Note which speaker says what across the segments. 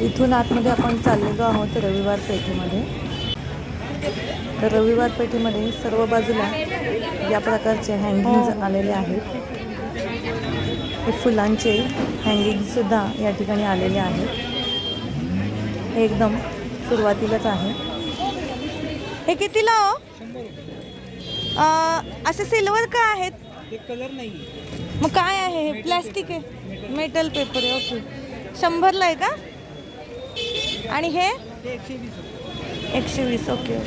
Speaker 1: इथून आतमध्ये आपण चाललेलो आहोत रविवार पेठेमध्ये. तर रविवार पेठेमध्ये सर्व बाजूला या प्रकारचे हँगिंग्ज आलेले आहेत. हे फुलांचे हँगिंगसुद्धा या ठिकाणी आलेले आहेत. हे एकदम सुरुवातीलाच आहे. हे कितीला हो? अं, असे सिल्वर का आहेत?
Speaker 2: कलर नाही.
Speaker 1: मग काय आहे? हे प्लॅस्टिक आहे. मेटल पेपर आहे ओके. शंभरला आहे का? आणि हे?
Speaker 2: एकशे वीस
Speaker 1: ओके.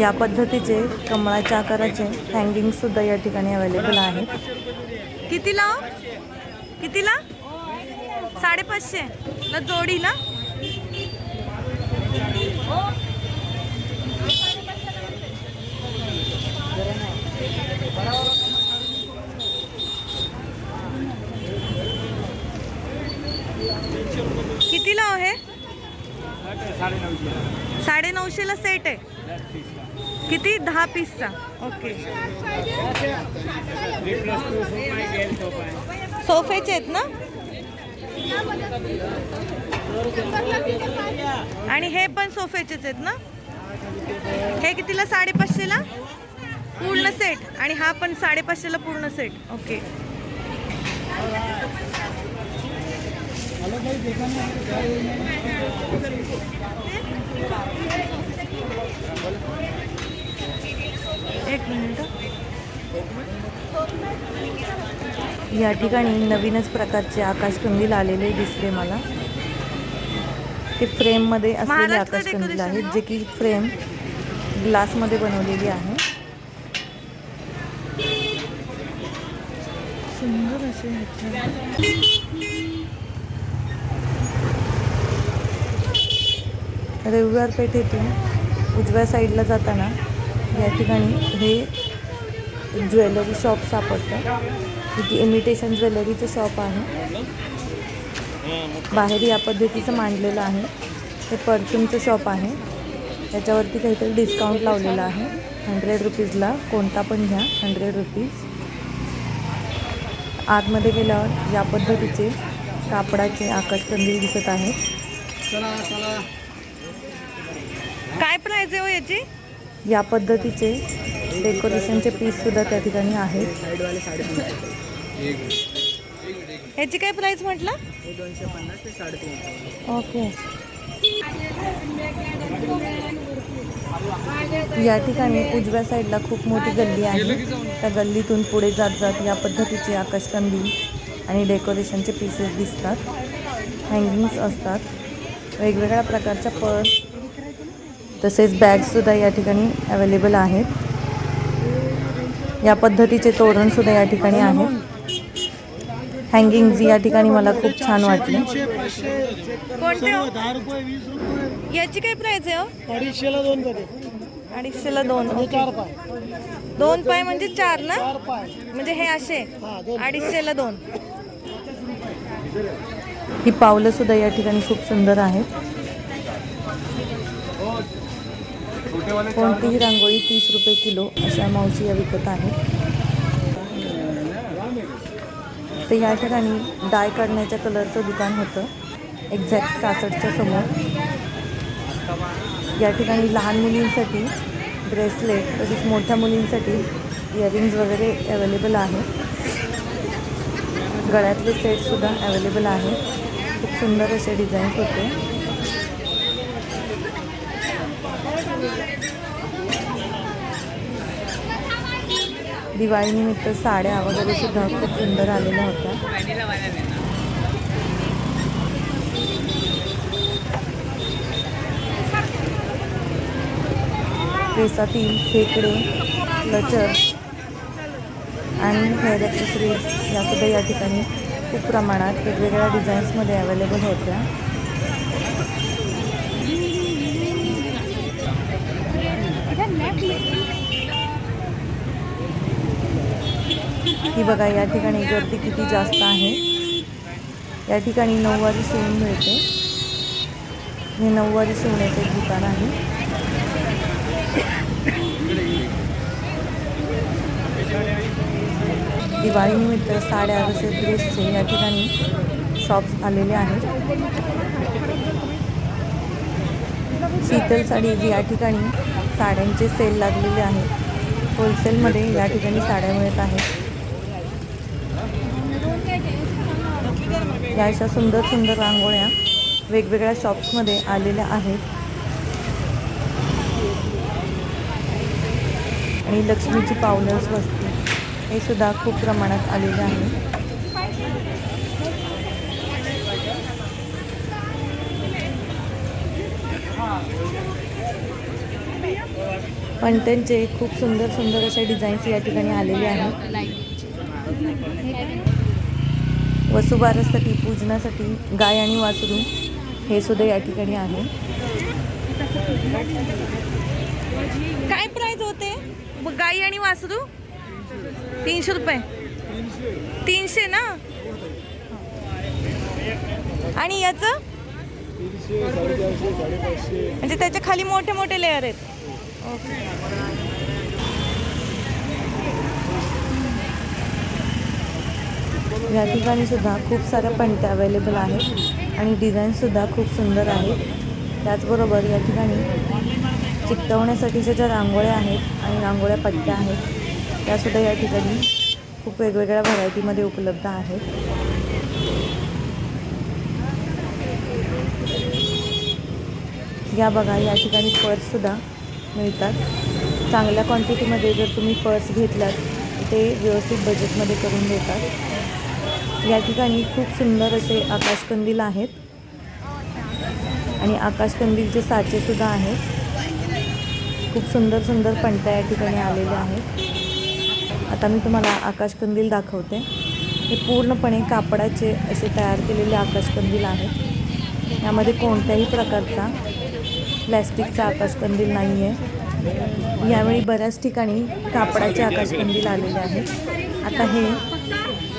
Speaker 1: या पद्धतीचे कमळाच्या आकाराचे हँगिंग सुद्धा या ठिकाणी अवेलेबल आहे कितीला हो? कितीला? साडेपाचशे. ला जोडी ना कितीला हो हे
Speaker 2: साडे नऊशे
Speaker 1: साडे नऊशेला सेट आहे. किती? दहा पीसचा ओके सोफेचे आहेत ना? आणि हे पण सोफेचेच आहेत ना? हे कितीला? साडेपाचशेला? पूर्ण सेट आणि हा पण साडेपाचशेला पूर्ण सेट ओके एक मिनिट. या ठिकाणी नवीनच प्रकारचे आकाशकंदील आलेले दिसले मला. ते फ्रेममध्ये असलेले आकाशकंदील आहेत जे की फ्रेम ग्लासमध्ये बनवलेली आहे. सुंदर असे रविवार पेठेतून उजव्या साईडला जाताना या ठिकाणी हे ज्वेलरी शॉप सापडतं. इथे इमिटेशन ज्वेलरीचं शॉप आहे. बाहेर या पद्धतीचं मांडलेलं आहे. हे परफ्यूमचं शॉप आहे. त्याच्यावरती काहीतरी डिस्काउंट लावलेला आहे. हंड्रेड रुपीजला कोणता पण घ्या हंड्रेड रुपीज आतमध्ये गेल्यावर या पद्धतीचे कापडाचे आकाशकंदील दिसत आहेत
Speaker 2: चला चला
Speaker 1: काय प्राइस आहे हो याची? या पद्धतीचे डेकोरेशनचे पीस सुद्धा त्या ठिकाणी आहेत. ह्याची काय प्राइस म्हटलं? ओके या ठिकाणी उजव्या साईडला खूप मोठी गल्ली आहे. त्या गल्लीतून पुढे जात जात या पद्धतीचे आकाशकंदील आणि डेकोरेशनचे पीसेस दिसतात. हँगिंग्स असतात. वेगवेगळ्या प्रकारच्या पर्स तसेच बॅग्ससुद्धा या ठिकाणी अवेलेबल आहेत. या पद्धतीचे तोरणसुद्धा या ठिकाणी आहेत. हँगिंग्ज या ठिकाणी मला खूप छान वाटले. कोणते हो? याची काय प्राइस आहे हो?
Speaker 2: अडीचशेला दोन
Speaker 1: अडीचशेला दोन ओके.
Speaker 2: चार पाय.
Speaker 1: दोन पाय म्हणजे चार ना? म्हणजे हे असे? अडीचशेला दोन. ही पावलं सुद्धा या ठिकाणी खूप सुंदर आहेत. कोणतीही रांगोळी तीस रुपये किलो अशा मावशी या विकत आहेत. तर या ठिकाणी डाय काढण्याच्या कलरचं दुकान होतं. एक्झॅक्ट कासटच्या समोर. या ठिकाणी लहान मुलींसाठी ब्रेसलेट तसेच मोठ्या मुलींसाठी इयरिंग्ज वगैरे अवेलेबल आहे. गळ्यातले सेटसुद्धा अवेलेबल आहे. खूप सुंदर असे डिझाईन्स होते. दिवाळीनिमित्त साड्या वगैरे सुद्धा खूप सुंदर आलेल्या होत्या. केसातील खेकडे लचर आणि हेअर ॲक्सेसरीज यासुद्धा या ठिकाणी खूप प्रमाणात वेगवेगळ्या डिझाईन्समध्ये अवेलेबल होत्या ही बघा या ठिकाणी गर्दी किती जास्त आहे. या ठिकाणी नऊवारी सोन मिळते. हे नऊवारी सोन्याचे दुकान आहे. दिवाळीनिमित्त साड्या जसे ड्रेसचे या ठिकाणी शॉप्स आलेले आहेत. शीतल साडी या ठिकाणी साड्यांचे सेल लागलेले आहेत होलसेलमध्ये या ठिकाणी साड्या मिळत आहेत. या अशा सुंदर सुंदर रांगोळ्या वेगवेगळ्या शॉप्समध्ये आलेल्या आहेत. आणि लक्ष्मीची पावलर्स वस्तू हे सुद्धा खूप प्रमाणात आलेले आहे. पंट्यांचे खूप सुंदर सुंदर अशा डिझाईन्स या ठिकाणी आलेले आहेत. वसुबारसाठी पूजनासाठी गाय आणि वासरू हे सुद्धा या ठिकाणी आहे. काय प्राइस होते? गाई आणि वासरू? तीनशे रुपये. तीनशे ना? आणि याचं? म्हणजे त्याच्याखाली मोठे मोठे लेअर आहेत. ओके या ठिकाणी सुद्धा खूप साऱ्या पणत्या अवेलेबल आहेत आणि डिझाईनसुद्धा खूप सुंदर आहेत त्याचबरोबर या ठिकाणी चिकटवण्यासाठीच्या ज्या रांगोळ्या आहेत आणि रांगोळ्या पट्ट्या आहेत त्यासुद्धा या ठिकाणी खूप वेगवेगळ्या व्हरायटीमध्ये उपलब्ध आहेत. या बघा या ठिकाणी पर्ससुद्धा मिळतात. चांगल्या क्वांटिटीमध्ये जर तुम्ही पर्स घेतलात ते व्यवस्थित बजेटमध्ये करून देतात. या ठिकाणी खूप सुंदर असे आकाशकंदील आहेत. आणि आकाशकंदीलचे साचेसुद्धा आहेत. खूप सुंदर सुंदर पणत्या या ठिकाणी आलेल्या आहेत. आता मी तुम्हाला आकाशकंदील दाखवते. हे पूर्णपणे कापडाचे असे तयार केलेले आकाशकंदील आहेत. यामध्ये कोणत्याही प्रकारचा प्लॅस्टिकचा आकाशकंदील नाही आहे यावेळी बऱ्याच ठिकाणी कापडाचे आकाशकंदील आलेले आहेत. आता हे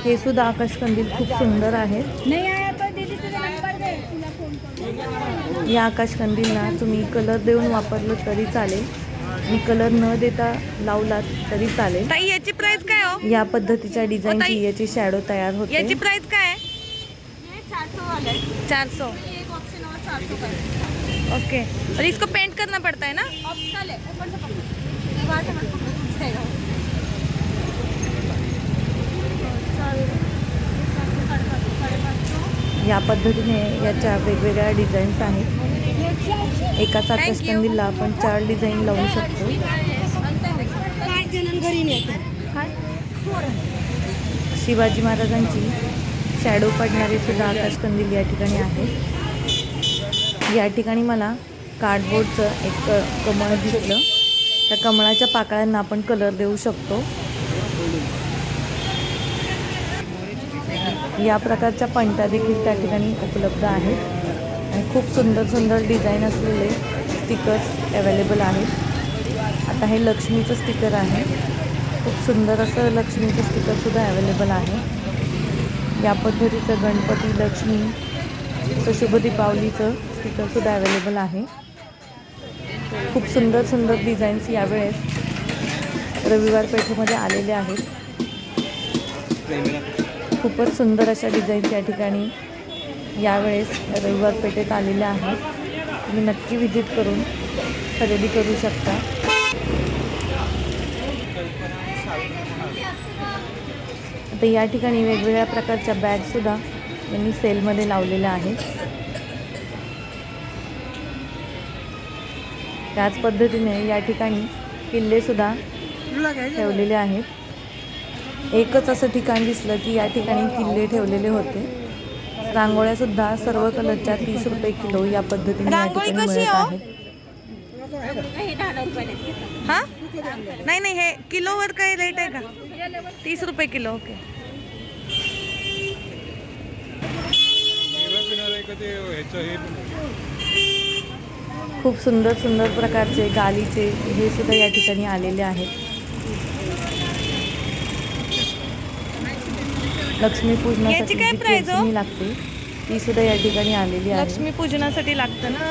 Speaker 1: हे सुद्धा आकाशकंदील खूप सुंदर आहेत
Speaker 3: नहीं आया तो दीदी तुझा नंबर दे. तुला फोन करतो
Speaker 1: या आकाशकंदीलला तुम्ही कलर देऊन वापरलं तरी चालेल. आणि कलर न देता लावलात तरी चालेल.
Speaker 4: ताई याची प्राइस काय हो?
Speaker 1: या पद्धतीच्या डिझाईनची याची शॅडो तयार होते.
Speaker 4: याची प्राइस काय? आहे
Speaker 3: ये चार सौ वाला है
Speaker 4: चार सौ
Speaker 3: ये एक ऑप्शन और चार सौ का है
Speaker 4: ओके और इसको पेंट करना पड़ता है ना
Speaker 3: ऑप्शनल है
Speaker 1: या पद्धतीने याच्या वेगवेगळ्या डिझाईन्स आहेत. एकाच आकाशकंदीलला आपण चार डिझाईन लावू शकतो. शिवाजी महाराजांची शॅडो पडणारे सुद्धा आकाशकंदील या ठिकाणी आहे या ठिकाणी मला कार्डबोर्डचं एक कमळ दिसलं त्या कमळाच्या पाकळ्यांना आपण कलर देऊ शकतो या प्रकारच्या पंट्या देखील त्या ठिकाणी उपलब्ध आहेत. आणि खूप सुंदर सुंदर डिझाईन असलेले स्टिकर्स अवेलेबल आहेत. आता हे लक्ष्मीचं स्टिकर आहे. खूप सुंदर असं लक्ष्मीचं स्टिकरसुद्धा अवेलेबल आहे. या पद्धतीचं गणपती लक्ष्मी असं शुभ दीपावलीचं स्टिकरसुद्धा अवेलेबल आहे. खूप सुंदर सुंदर डिझाईन्स यावेळेस रविवार पेठेमध्ये आलेले आहेत. खूपच सुंदर अशा डिझाईन्स या ठिकाणी यावेळेस रविवार पेठेत आलेल्या आहेत. तुम्ही नक्की व्हिजिट करून खरेदी करू शकता. आता या ठिकाणी वेगवेगळ्या प्रकारच्या बॅगसुद्धा यांनी सेलमध्ये लावलेल्या आहेत. त्याच पद्धतीने या ठिकाणी किल्लेसुद्धा ठेवलेले आहेत. एकच असं ठिकाण दिसलं की या ठिकाणी किल्ले ठेवलेले होते. रांगोळ्यासुद्धा सर्व कलरच्या तीस रुपये किलो या पद्धतीने या ठिकाणी मिळत
Speaker 4: हो?
Speaker 1: आहेत.
Speaker 3: हे?
Speaker 4: हा नाही नाही हे किलोवर काही रेट आहे का? तीस रुपये किलो ओके.
Speaker 1: खूप सुंदर सुंदर प्रकारचे गालीचे हे सुद्धा या ठिकाणी आलेले आहेत. लक्ष्मी पूजनासाठी
Speaker 4: याची काय
Speaker 1: जी
Speaker 4: price हो?
Speaker 1: लागते ती सुद्धा या ठिकाणी आलेली आहे.
Speaker 4: लक्ष्मी पूजनासाठी लागतं ना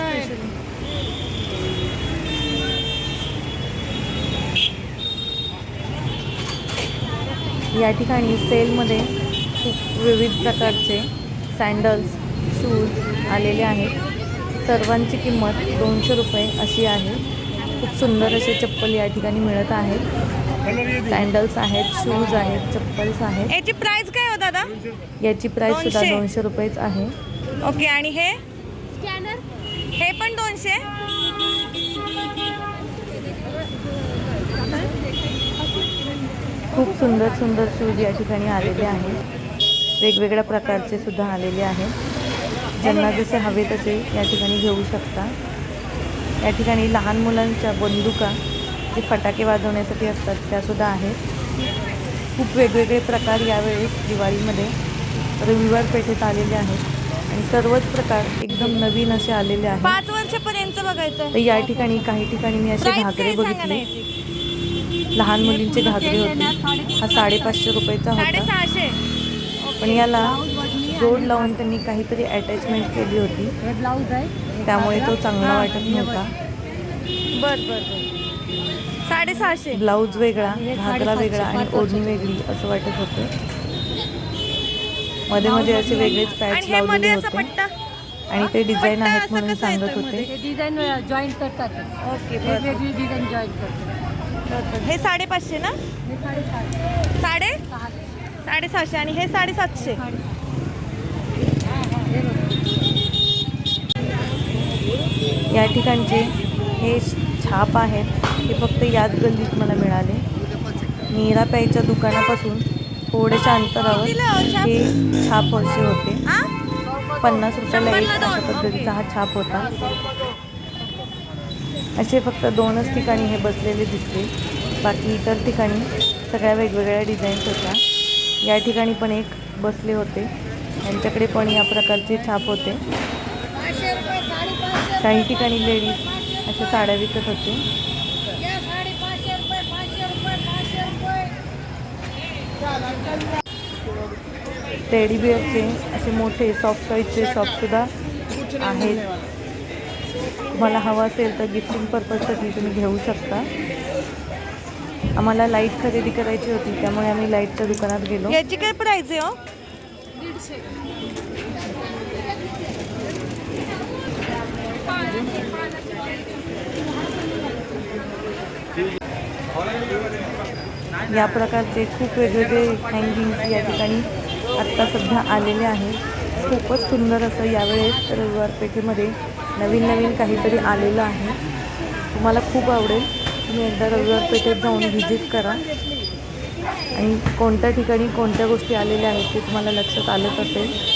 Speaker 1: या ठिकाणी सेलमध्ये खूप विविध प्रकारचे सँडल्स शूज आलेले आहेत. सर्वांची किंमत दोनशे रुपये अशी आहे. खूप सुंदर असे चप्पल या ठिकाणी मिळत आहेत. सँडल्स आहेत शूज आहेत चप्पल्स आहेत.
Speaker 4: याची प्राइस काय हो दादा?
Speaker 1: याची प्राईस सुद्धा
Speaker 4: दोनशे.
Speaker 1: दोनशे रुपयेच आहे.
Speaker 4: ओके आणि हे?
Speaker 3: स्कॅनर
Speaker 4: हे पण दोनशे?
Speaker 1: खूप सुंदर सुंदर शूज या ठिकाणी आलेले आहेत. वेगवेगळ्या प्रकारचे सुद्धा आलेले आहेत. ज्यांना जसे हवे तसे या ठिकाणी घेऊ शकता. या ठिकाणी लहान मुलांच्या बंदुका जे फटाके वाजवण्यासाठी असतात त्यासुद्धा आहेत. खूप वेगवेगळे प्रकार यावेळेस दिवाळीमध्ये रविवार पेठेत आलेले आहेत. आणि सर्वच प्रकार एकदम नवीन असे आलेले आहेत.
Speaker 4: पाच वर्षापर्यंत बघायचं
Speaker 1: तर या ठिकाणी काही ठिकाणी मी असे घागरे बघितले. लहान मुलींचे घागरे होते. हा साडेपाचशे रुपयाचा होता. पण याला जोड लावून त्यांनी काहीतरी अटॅचमेंट केली होती. त्यामुळे तो चांगला वाटत नव्हता.
Speaker 4: बर बर बर. साडेसहाशे.
Speaker 1: ब्लाऊज वेगळा घागरा वेगळा आणि ओढणी वेगळी असं वाटत होतं. मध्ये मध्ये असे वेगळेच पॅच
Speaker 4: आणि हे मध्ये
Speaker 1: लावलेले
Speaker 4: असं
Speaker 1: होते.
Speaker 4: पट्टा?
Speaker 1: आणि ते डिझाईन आहेत म्हणून सांगत होते.
Speaker 2: हे डिझाईन जॉईन करतात.
Speaker 4: ओके
Speaker 2: डिझाईन जॉईन करतात.
Speaker 4: हे साडेपाचशे ना?
Speaker 2: हे
Speaker 4: साडे?
Speaker 2: सहा
Speaker 4: साडेसहाशे आणि हे साडेसातशे.
Speaker 1: या ठिकाणचे हे छाप आहेत. हे फक्त याच गल्लीत मला मिळाले. नीरा प्यायच्या दुकानापासून थोड्याशा अंतरावर हे छाप असे होते. पन्नास रुपयाला एक अशा पद्धतीचा हा छाप होता. असे फक्त दोनच ठिकाणी हे बसलेले दिसले. बाकी इतर ठिकाणी सगळ्या वेगवेगळ्या डिझाईन्स होत्या. या ठिकाणी पण एक बसले होते. त्यांच्याकडे पण या प्रकारचे छाप होते. काही ठिकाणी लेडीज अशा साड्या विकत होते. टेडी बिअरचे असे मोठे सॉफ्ट टॉईजचे शॉपसुद्धा आहेत. तुम्हाला हवं असेल तर गिफ्टिंग पर्पजसाठी तुम्ही घेऊ शकता. आम्हाला लाइट खरेदी करायची होती त्यामुळे आम्ही लाईटच्या दुकानात गेलो.
Speaker 4: याची काय प्राइस आहे हो?
Speaker 1: या प्रकारचे खूप वेगवेगळे हँगिंग या ठिकाणी आत्ता सध्या आलेले आहे. खूपच सुंदर असं यावेळेस रविवारपेठेमध्ये नवीन नवीन काहीतरी आलेलं आहे. तुम्हाला खूप आवडेल. तुम्ही एकदा रविवार पेठेत जाऊन व्हिजिट करा. आणि कोणत्या ठिकाणी कोणत्या गोष्टी आलेल्या आहेत ते तुम्हाला लक्षात आलंच असेल.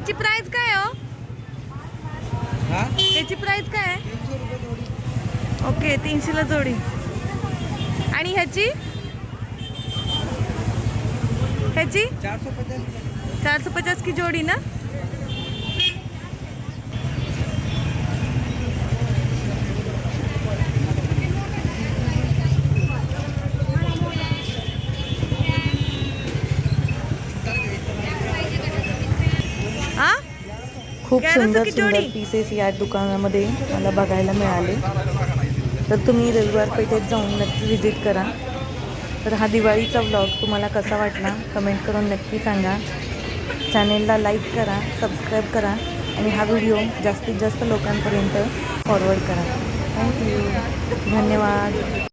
Speaker 4: याची प्राइस काय हो? याची प्राइस काय आहे? ओके तीनशेला जोडी. आणि ह्याची? ह्याची?
Speaker 2: चारशे पचास
Speaker 4: की जोडी ना?
Speaker 1: खूप सुंदर सुंदर. पीसेस या दुकानामध्ये मला बघायला मिळाले. तर तुम्ही रविवार पेठेत जाऊन नक्की व्हिजिट करा. तर हा दिवाळीचा व्लॉग तुम्हाला कसा वाटला कमेंट करून नक्की सांगा. चॅनेलला लाईक करा सबस्क्राईब करा आणि हा व्हिडिओ जास्तीत जास्त लोकांपर्यंत फॉरवर्ड करा. थँक्यू धन्यवाद.